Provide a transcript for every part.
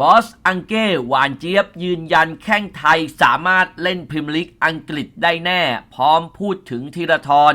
บอสอังเก้หวานเจี๊ยบยืนยันแข้งไทยสามารถเล่นพรีเมียร์ลีกอังกฤษได้แน่ พร้อมพูดถึงธีรทร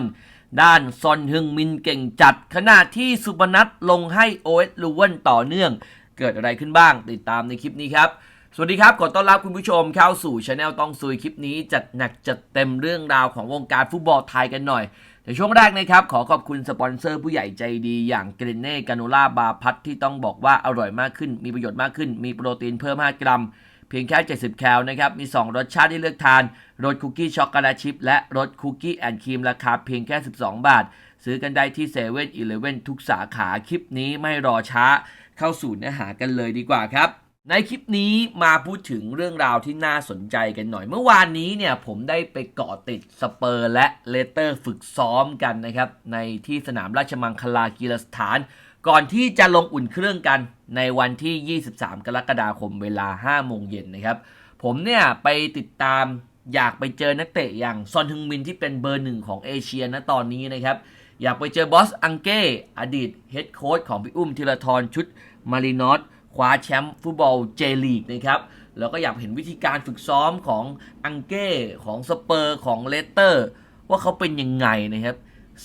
ด้านซอนฮึงมินเก่งจัด ขณะที่สุพนัทลงให้โอเอสลูเวนต่อเนื่อง เกิดอะไรขึ้นบ้างติดตามในคลิปนี้ครับ สวัสดีครับ ขอต้อนรับคุณผู้ชมเข้าสู่ช anel ต้องซุยคลิปนี้ จัดหนักจัดเต็มเรื่องราวของวงการฟุตบอลไทยกันหน่อย ในช่วงแรกนะครับขอขอบคุณสปอนเซอร์ผู้ใหญ่ใจดีอย่างเกรเน่กาโนล่าบาร์พัทที่ต้องบอกว่าอร่อยมากขึ้น มีประโยชน์มากขึ้น มีโปรตีนเพิ่ม 5 กรัม เพียงแค่ 70 แคลนะครับ มี 2 รสชาติที่เลือกทานรสคุกกี้ช็อกโกแลตชิพและรสคุกกี้แอนด์ครีมราคาเพียงแค่ 12 บาท ซื้อกันได้ที่เซเว่นอีเลเว่นทุกสาขาคลิปนี้ไม่รอช้าเข้าสู่เนื้อหากันเลยดีกว่าครับ ในคลิปนี้มาพูดถึงเรื่องราวที่น่าสนใจกันหน่อย เมื่อวานนี้เนี่ยผมได้ไปเกาะติดสเปอร์และเลเตอร์ฝึกซ้อมกันนะครับ ในที่สนามราชมังคลากีฬาสถาน ก่อนที่จะลงอุ่นเครื่องกันในวันที่ 23 กรกฎาคมเวลา 5 โมงเย็นนะครับ ผมเนี่ยไปติดตามอยากไปเจอนักเตะอย่างซอนฮึงมินที่เป็นเบอร์หนึ่งของเอเชียนะตอนนี้นะครับอยากไปเจอบอสอังเก้อดีตเฮดโค้ชของพี่อุ้มธีรทรชุดมารินอส คว้าแชมป์ฟุตบอลเจลีกนะครับแล้วก็อยากเห็นวิธีการฝึกซ้อมของอังเก้ของสเปอร์ของเลสเตอร์ ว่าเขาเป็นยังไงนะครับ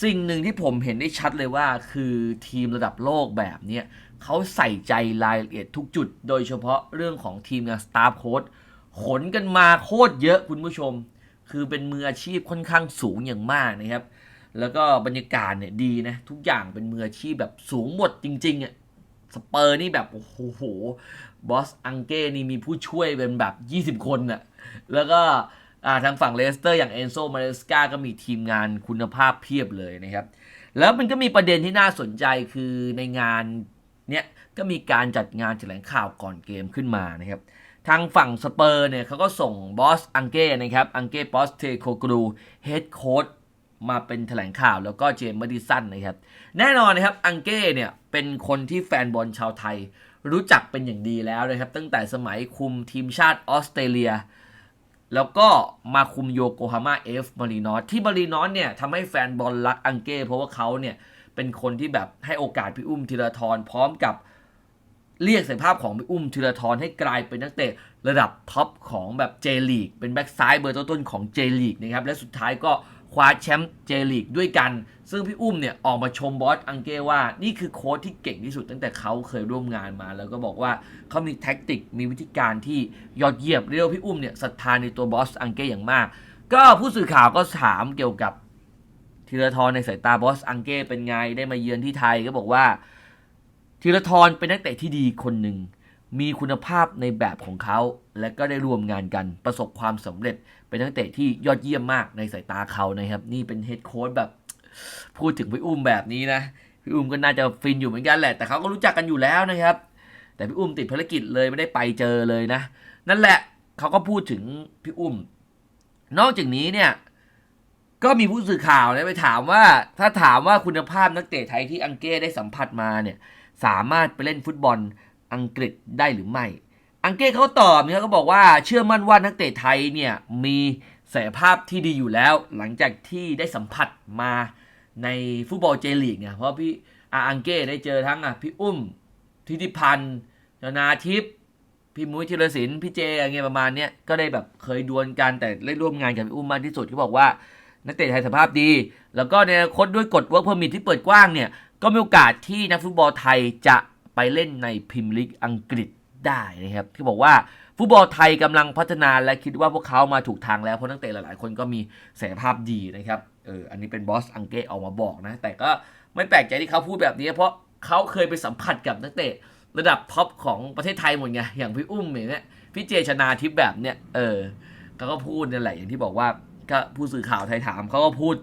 สิ่งหนึ่งที่ผมเห็นได้ชัดเลยว่า คือทีมระดับโลกแบบนี้เขาใส่ใจรายละเอียดทุกจุด โดยเฉพาะเรื่องของทีมงานสตาฟโค้ดขนกันมาโคตรเยอะคุณผู้ชม คือเป็นมืออาชีพค่อนข้างสูงอย่างมากนะครับ แล้วก็บรรยากาศเนี่ยดีนะ ทุกอย่างเป็นมืออาชีพแบบสูงหมดจริงๆอะ สเปอร์นี่แบบโอ้โหบอสอังเก้นี่มีผู้ช่วยเป็นแบบ 20 คนน่ะแล้วก็ทางฝั่งเลสเตอร์อย่างเอนโซมาเลสกาก็มีทีมงานคุณภาพเพียบเลยนะครับ แล้วมันก็มีประเด็นที่น่าสนใจคือในงานเนี่ยก็มีการจัดงานแถลงข่าวก่อนเกมขึ้นมานะครับ ทางฝั่งสเปอร์เนี่ยเขาก็ส่งบอสอังเก้นะครับ อังเก้บอสเทโคกรูเฮดโค้ด มาเป็นแถลงข่าวแล้วก็เจมส์มาดิสันนะครับ แน่นอนนะครับอังเก้เนี่ยเป็นคนที่แฟนบอลชาวไทย รู้จักเป็นอย่างดีแล้วนะครับ ตั้งแต่สมัยคุมทีมชาติออสเตรเลีย แล้วก็มาคุมโยโกฮาม่าเอฟมารีนอสที่มารีนอสเนี่ยทำให้แฟนบอลรักอังเก้เพราะว่าเขาเนี่ยเป็นคนที่แบบให้โอกาสพี่อุ้มธีรทรพร้อมกับเรียกศักยภาพของพี่อุ้มธีรทรให้กลายเป็นนักเตะระดับท็อปของแบบเจลีกเป็นแบ็กซ้ายเบอร์ต้นๆของเจลีกนะครับและสุดท้ายก็ คว้าแชมป์เจลีกด้วยกัน ซึ่งพี่อุ้มเนี่ยออกมาชมบอสอังเก้ว่า นี่คือโค้ชที่เก่งที่สุดตั้งแต่เขาเคยร่วมงานมา แล้วก็บอกว่าเขามีแท็กติกมีวิธีการที่ยอดเยี่ยมเรียกพี่อุ้มเนี่ยศรัทธาในตัวบอสอังเก้อย่างมาก ก็ผู้สื่อข่าวก็ถามเกี่ยวกับธีรทรในสายตาบอสอังเก้เป็นไงได้มาเยือนที่ไทยก็บอกว่าธีรทรเป็นนักเตะที่ดีคนหนึ่ง มีคุณภาพในแบบของเขา และก็ได้รวมงานกันประสบความสำเร็จ เป็นนักเตะที่ยอดเยี่ยมมากในสายตาเขานะครับ นี่เป็นเฮดโค้ชแบบ พูดถึงพี่อุ้มแบบนี้นะพี่อุ้มก็น่าจะฟินอยู่เหมือนกันแหละ แต่เขาก็รู้จักกันอยู่แล้วนะครับ แต่พี่อุ้มติดภารกิจเลยไม่ได้ไปเจอเลยนะ นั่นแหละเขาก็พูดถึงพี่อุ้ม นอกจากนี้เนี่ยก็มีผู้สื่อข่าวเนี่ยไปถามว่าถ้าถามว่าคุณภาพนักเตะไทยที่อังเก้ได้สัมผัสมาเนี่ยสามารถไปเล่นฟุตบอล อังกฤษได้หรือไม่ อังเก้เขาตอบเนี่ยเขาบอกว่าเชื่อมั่นว่านักเตะไทยเนี่ยมีศักยภาพที่ดีอยู่แล้ว หลังจากที่ได้สัมผัสมาในฟุตบอลเจลีกเนี่ยเพราะพี่อาอังเก้ได้เจอทั้งอะพี่อุ้มทิติพันธ์ชนาทิพย์พี่มุ้ยธีรศิลป์พี่เจอะไรเงี้ยประมาณเนี้ยก็ได้แบบเคยดวลกันแต่ได้ร่วมงานกับพี่อุ้มมากที่สุดเขาบอกว่า นักเตะไทยสภาพดี แล้วก็ในอนาคตด้วยกฎ work permit ที่เปิดกว้างเนี่ยก็มีโอกาสที่นักฟุตบอลไทยจะ ไปเล่นในพรีเมียร์ลีกอังกฤษได้นะครับที่บอกว่าฟุตบอลไทยกำลังพัฒนาและคิดว่าพวกเขามาถูกทางแล้วเพราะนักเตะหลาย ๆ คนก็มีศักยภาพดีนะครับเอออันนี้เป็นบอสอังเกตออกมาบอกนะ แต่ก็ไม่แปลกใจที่เขาพูดแบบนี้ เพราะเขาเคยไปสัมผัสกับนักเตะระดับท็อปของประเทศไทยหมดไงอย่างพี่อุ้มอย่างเงี้ยพี่เจชนาทิพย์แบบเนี้ยเออเขาก็พูดนั่นแหละอย่างที่บอกว่าก็ผู้สื่อข่าวไทยถามเขาก็พูด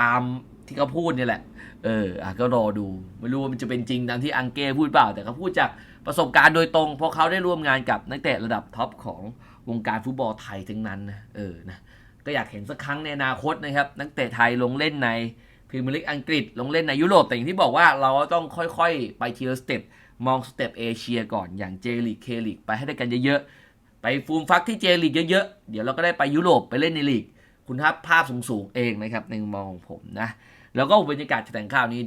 ตาม ที่เขาพูดนี่แหละ เอออะก็รอดู ไม่รู้ว่ามันจะเป็นจริงตามที่อังเก้พูดเปล่า แต่เขาพูดจากประสบการณ์โดยตรง เพราะเขาได้ร่วมงานกับนักเตะระดับท็อปของวงการฟุตบอลไทยทั้งนั้นนะเออนะก็อยากเห็นสักครั้งในอนาคตนะครับ นักเตะไทยลงเล่นในพรีเมียร์ลีกอังกฤษลงเล่นในยุโรปแต่อย่างที่บอกว่าเราต้องค่อยๆ ไปทีละสเต็ปมองสเต็ปเอเชียก่อนอย่างเจลีกเคลีกไปให้ได้กันเยอะๆ ไปฟูมฟักที่เจลีกเยอะๆ เดี๋ยวเราก็ได้ไปยุโรปไปเล่นในลีก คุณภาพภาพสูงๆ เองนะครับในมุมมองของผมนะ แล้วก็บรรยากาศแถลงข่าวนี้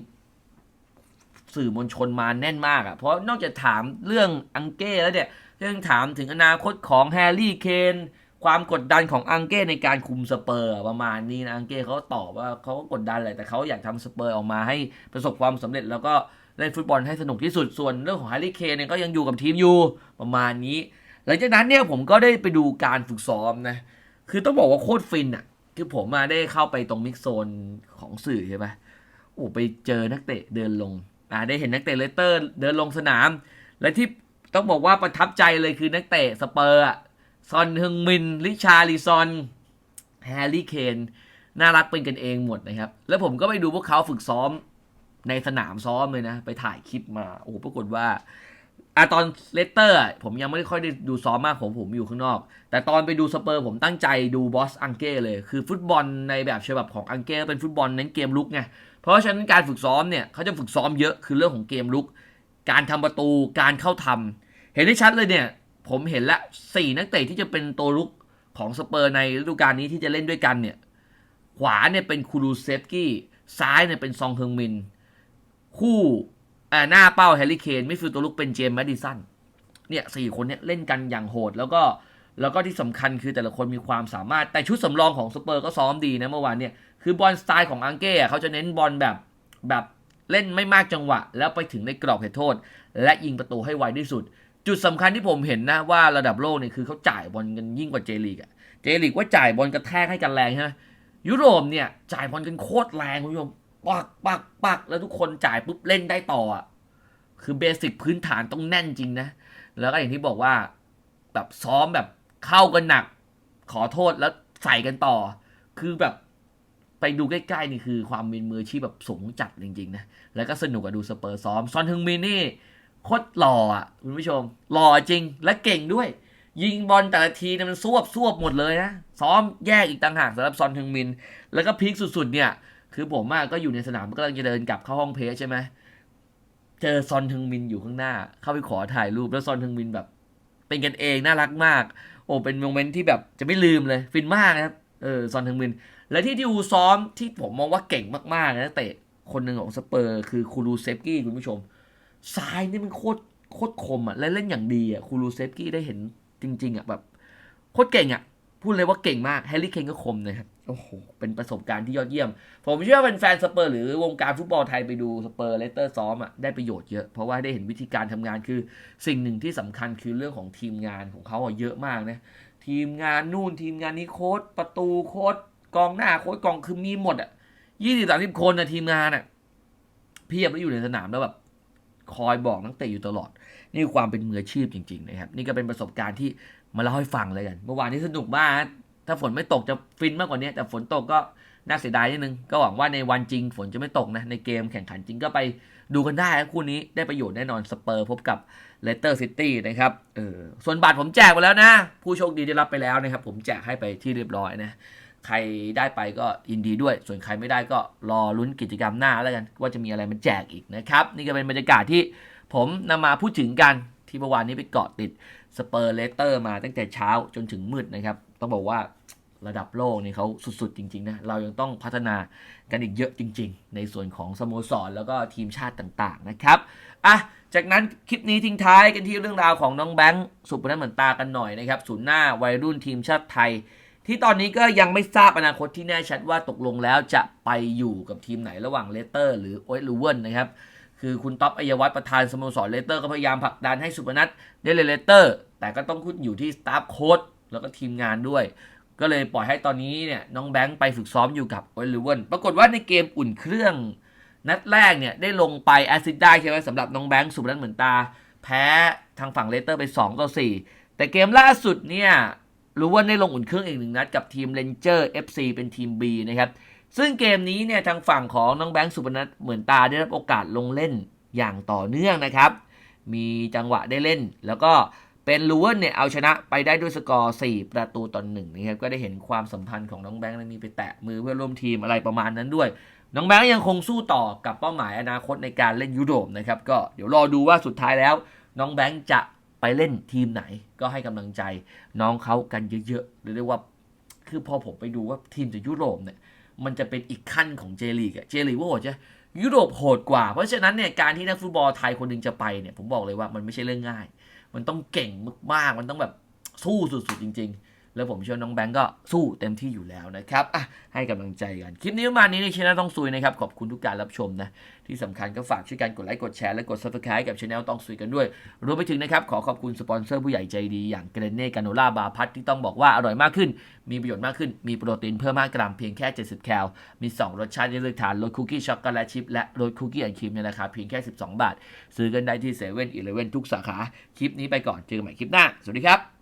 สื่อมวลชนมาแน่นมากอะ่ะ เพราะนอกจากถามเรื่องอังเก้แล้วเนี่ยยังถามถึงอนาคตของแฮร์รี่เคนความกดดันของอังเก้ในการคุมสเปอร์ประมาณนี้นะอังเก้เขาตอบว่าเขาก็กดดันแหละแต่เขาอยากทำสเปอร์ออกมาให้ประสบความสำเร็จ แล้วก็เล่นฟุตบอลให้สนุกที่สุดส่วนเรื่องของแฮร์รี่เคนเนี่ยก็ยังอยู่กับทีมอยู่ประมาณนี้ หลังจากนั้นเนี่ยผมก็ได้ไปดูการฝึกซ้อมนะคือต้องบอกว่าโคตรฟินอะ คือผมมาได้เข้าไปตรงมิกโซนของสื่อใช่ไหมโอ้ไปเจอนักเตะเดินลงอ่าได้เห็นนักเตะเลสเตอร์เดินลงสนาม และที่ต้องบอกว่าประทับใจเลยคือนักเตะสเปอร์ซอนฮึงมินริชาลิซอน แฮร์รี่เคน น่ารักเป็นกันเองหมดนะครับ แล้วผมก็ไปดูพวกเขาฝึกซ้อมในสนามซ้อมเลยนะ ไปถ่ายคลิปมา โอ้โห ปรากฏว่า อะตอนเลสเตอร์ผมยังไม่ได้ค่อยได้ดูซ้อมมากผมผมอยู่ข้างนอก แต่ตอนไปดูสเปอร์ผมตั้งใจดูบอสอังเก้เลยคือฟุตบอลในแบบฉบับของอังเก้เป็นฟุตบอลเน้นเกมลุกไงเพราะฉะนั้นการฝึกซ้อมเนี่ยเขาจะฝึกซ้อมเยอะคือเรื่องของเกมลุก การทำประตูการเข้าทำเห็นได้ชัดเลยเนี่ย ผมเห็นละสี่นักเตะที่จะเป็นตัวลุกของสเปอร์ในฤดูกาลนี้ที่จะเล่นด้วยกันเนี่ยขวาเนี่ยเป็นคูรูเซฟกี้ซ้ายเนี่ยเป็นซองเฮงมิน คู่ หน้าเป้าแฮร์รี่เคนมิดฟิลด์ตัวลุกเป็นเจมส์แมดดิสันเนี่ยสี่คนเนี่ยเล่นกันอย่างโหดแล้วก็แล้วก็ที่สำคัญคือแต่ละคนมีความสามารถแต่ชุดสำรองของสเปอร์ก็ซ้อมดีนะเมื่อวานเนี่ยคือบอลสไตล์ของอังเก้อะเขาจะเน้นบอลแบบแบบเล่นไม่มากจังหวะ แล้วไปถึงในกรอบเขตโทษ และยิงประตูให้ไวที่สุด จุดสำคัญที่ผมเห็นนะว่าระดับโลกเนี่ยคือเขาจ่ายบอลกันยิ่งกว่าเจลีกอะเจลีกว่าจ่ายบอลกระแทกให้กันแรงใช่ไหมยุโรปเนี่ยจ่ายบอลกันโคตรแรงคุณผู้ชม ปักปักปักแล้วทุกคนจ่ายปุ๊บเล่นได้ต่ออะคือเบสิกพื้นฐานต้องแน่นจริงนะ แล้วก็อย่างที่บอกว่า แบบซ้อมแบบเข้ากันหนัก ขอโทษแล้วใส่กันต่อ คือแบบไปดูใกล้ๆนี่คือความเป็นมืออาชีพแบบสูงจัดจริงๆนะ แล้วก็สนุกกับดูสเปอร์ซ้อม ซอนฮึงมินนี่โคตรหล่ออะคุณผู้ชม หล่อจริงและเก่งด้วย ยิงบอลแต่ละทีเนี่ยมันซวบซวบหมดเลยนะ ซ้อมแยกอีกต่างหากสำหรับซอนฮึงมิน แล้วก็พีคสุดๆเนี่ย คือผมอะก็อยู่ในสนามก็กำลังจะเดินกลับเข้าห้องเพลย์ใช่ไหมเจอซอนฮึงมินอยู่ข้างหน้า เข้าไปขอถ่ายรูปแล้วซอนฮึงมินแบบ เป็นกันเองน่ารักมาก โอ้เป็นโมเมนต์ที่แบบจะไม่ลืมเลย ฟินมากนะครับเออซอนฮึงมิน และที่ที่อูซ้อมที่ผมมองว่าเก่งมากๆนะเตะคนหนึ่งของสเปอร์คือคูรูเซฟกี้คุณผู้ชมซ้ายนี่มันโคตรโคตรคมอะและเล่นอย่างดีอะคูรูเซฟกี้ได้เห็นจริง ๆอะแบบโคตรเก่งอะ พูดเลยว่าเก่งมากแฮร์รี่เคนก็คมนะครับโอ้โหเป็นประสบการณ์ที่ยอดเยี่ยม ผมเชื่อว่าเป็นแฟนสเปอร์หรือวงการฟุตบอลไทยไปดูสเปอร์เลสเตอร์ซ้อมอะได้ประโยชน์เยอะ เพราะว่าได้เห็นวิธีการทำงานคือสิ่งหนึ่งที่สำคัญคือเรื่องของทีมงานของเขาอะเยอะมากนะทีมงานนู่นทีมงานนี้โค้ดประตูโค้ดกองหน้าโค้ดกองคือมีหมดอะยี่สิบสามสิบคนนะทีมงานอะเพียบแล้วอยู่ในสนามแล้วแบบคอยบอกนักเตะอยู่ตลอด นี่คือความเป็นมืออาชีพจริงๆนะครับนี่ก็เป็นประสบการณ์ที่ มาเล่าให้ฟังเลยกัน เมื่อวานนี้สนุกมาก ถ้าฝนไม่ตกจะฟินมากกว่านี้ แต่ฝนตกก็น่าเสียดายนิดนึง ก็หวังว่าในวันจริงฝนจะไม่ตกนะ ในเกมแข่งขันจริงก็ไปดูกันได้คู่นี้ได้ประโยชน์แน่นอนสเปอร์พบกับเลสเตอร์ซิตี้นะครับเออส่วนบัตรผมแจกไปแล้วนะ ผู้โชคดีได้รับไปแล้วนะครับ ผมแจกให้ไปที่เรียบร้อยนะ ใครได้ไปก็ยินดีด้วย ส่วนใครไม่ได้ก็รอลุ้นกิจกรรมหน้าแล้วกัน ว่าจะมีอะไรมาแจกอีกนะครับ นี่ก็เป็นบรรยากาศที่ผมนำมาพูดถึงกันที่เมื่อวานนี้ไปเกาะติด สเปอร์เลสเตอร์มาตั้งแต่เช้าจนถึงมืดนะครับ ต้องบอกว่าระดับโลกนี่เขาสุดๆ จริง ๆ นะ เรายังต้องพัฒนากันอีกเยอะจริง ๆ ในส่วนของสโมสรแล้วก็ทีมชาติต่าง ๆ นะครับ อะ จากนั้นคลิปนี้ทิ้งท้ายกันที่เรื่องราวของน้องแบงค์สุพนัทเหมือนตากันหน่อยนะครับศูนย์หน้าวัยรุ่นทีมชาติไทย ที่ตอนนี้ก็ยังไม่ทราบอนาคตที่แน่ชัดว่าตกลงแล้วจะไปอยู่กับทีมไหนระหว่างเลสเตอร์ หรือโอเอลูเวนนะครับ คือคุณท็อปอัยวัฒน์ประธานสโมสรเลสเตอร์ก็พยายามผลักดันให้สุพนัทได้เลเลสเตอร์ แต่ก็ต้องขึ้นอยู่ที่สตาฟโค้ดแล้วก็ทีมงานด้วย ก็เลยปล่อยให้ตอนนี้เนี่ยน้องแบงค์ไปฝึกซ้อมอยู่กับโอลูเวนปรากฏว่าในเกมอุ่นเครื่องนัดแรกเนี่ยได้ลงไปแอซิดได้ใช่ไหมสำหรับน้องแบงค์สุพนัทเหมือนตา แพ้ทางฝั่งเลสเตอร์ไป2ต่อ4แต่เกมล่าสุดเนี่ยรู้ว่าได้ลงอุ่นเครื่องอีกหนึ่งนัดกับทีมเลนเจอร์ FC เป็นทีม B นะครับ ซึ่งเกมนี้เนี่ยทางฝั่งของน้องแบงค์สุพนัทเหมือนตาได้รับโอกาสลงเล่นอย่างต่อเนื่องนะครับ มีจังหวะได้เล่น แล้วก็เป็นลูเวนเนี่ยเอาชนะไปได้ด้วยสกอร์ 4 ประตูต่อหนึ่งนะครับก็ได้เห็นความสัมพันธ์ของน้องแบงค์และมีไปแตะมือเพื่อร่วมทีมอะไรประมาณนั้นด้วย น้องแบงค์ยังคงสู้ต่อกับเป้าหมายอนาคตในการเล่นยุโรปนะครับก็เดี๋ยวรอดูว่าสุดท้ายแล้ว น้องแบงค์จะไปเล่นทีมไหนก็ให้กำลังใจน้องเขากันเยอะๆเรียกว่า คือพอผมไปดูว่าทีมจากยุโรปเนี่ย มันจะเป็นอีกขั้นของเจลีกอะเจลีกว่าจะยุโรปโหดกว่า เพราะฉะนั้นเนี่ยการที่นักฟุตบอลไทยคนหนึ่งจะไปเนี่ยผมบอกเลยว่ามันไม่ใช่เรื่องง่าย มันต้องเก่งมากๆ มันต้องแบบสู้สุดๆจริง ๆ แล้วผมเชื่อน้องแบงก์ก็สู้เต็มที่อยู่แล้วนะครับอะให้กำลังใจกัน คลิปนี้ประมาณนี้ในช่องต้องซุยนะครับ ขอบคุณทุกการรับชมนะ ที่สำคัญก็ฝากช่วยกันกดไลค์กดแชร์และกด subscribe กับช่องต้องซุยกันด้วย รวมไปถึงนะครับ ขอขอบคุณสปอนเซอร์ผู้ใหญ่ใจดี อย่างเกรเน่กาโนล่าบาพัทที่ต้องบอกว่าอร่อยมากขึ้น มีประโยชน์มากขึ้น มีโปรตีนเพิ่ม5กกรัมเพียงแค่ 70 แคล มี 2 รสชาติให้เลือกทานรสคุกกี้ช็อกโกแลตชิพและรสคุกกี้แอนด์ครีมในราคาเพียงแค่ 12 บาท ซื้อกันได้ที่เซเว่นอีเลฟเว่นทุกสาขาคลิปนี้ไปก่อนเจอกันใหม่คลิปหน้าสวัสดีครับ